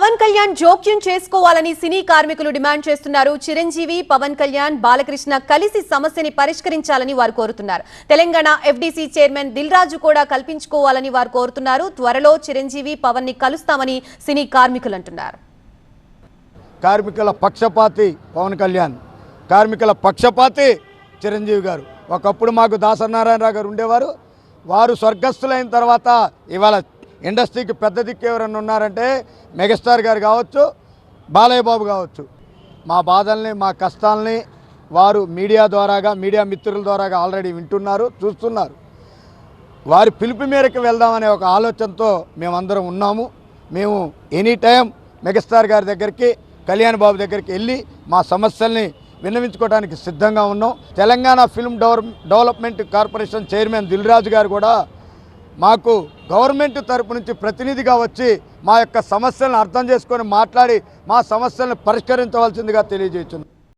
పవన్ కళ్యాణ్ జోక్యం చేసుకోవాలని సినీ కార్మికులు డిమాండ్ చేస్తున్నారు. చిరంజీవి పవన్ కళ్యాణ్ బాలకృష్ణ కలిసి సమస్యని పరిష్కరించాలని వారు కోరుతున్నారు. తెలంగాణ ఎఫ్డీసీ చైర్మన్ దిల్ రాజు కూడా కల్పించుకోవాలని వారు కోరుతున్నారు. త్వరలో చిరంజీవి పవన్ని కలుస్తామని సినీ కార్మికులు అంటున్నారు. కార్మికుల పక్షపాతి పవన్ కళ్యాణ్. కార్మికుల పక్షపాతి చిరంజీవి గారు. ఒకప్పుడు మాకు దాసనారాయణరావు గారు ఉండేవారు. వారు స్వర్గస్థులైన తర్వాత ఇవాళ ఇండస్ట్రీకి పెద్ద దిక్కు ఎవరన్నా ఉన్నారంటే మెగాస్టార్ గారు కావచ్చు బాలయ్య బాబు కావచ్చు. మా బాధల్ని మా కష్టాల్ని వారు మీడియా ద్వారాగా మీడియా మిత్రుల ద్వారాగా ఆల్రెడీ వింటున్నారు చూస్తున్నారు. వారి పిలుపు మేరకు వెళ్దామనే ఒక ఆలోచనతో మేమందరం ఉన్నాము. మేము ఎనీ టైం మెగాస్టార్ గారి దగ్గరికి కళ్యాణ్ బాబు దగ్గరికి వెళ్ళి మా సమస్యల్ని విన్నవించుకోవడానికి సిద్ధంగా ఉన్నాం. Telangana film development corporation chairman Dil Raju గారు కూడా మాకు గవర్నమెంట్ తరపు నుంచి ప్రతినిధిగా వచ్చి మా యొక్క సమస్యలను అర్థం చేసుకొని మాట్లాడి మా సమస్యలను పరిష్కరించవలసిందిగా తెలియజేస్తున్నాం.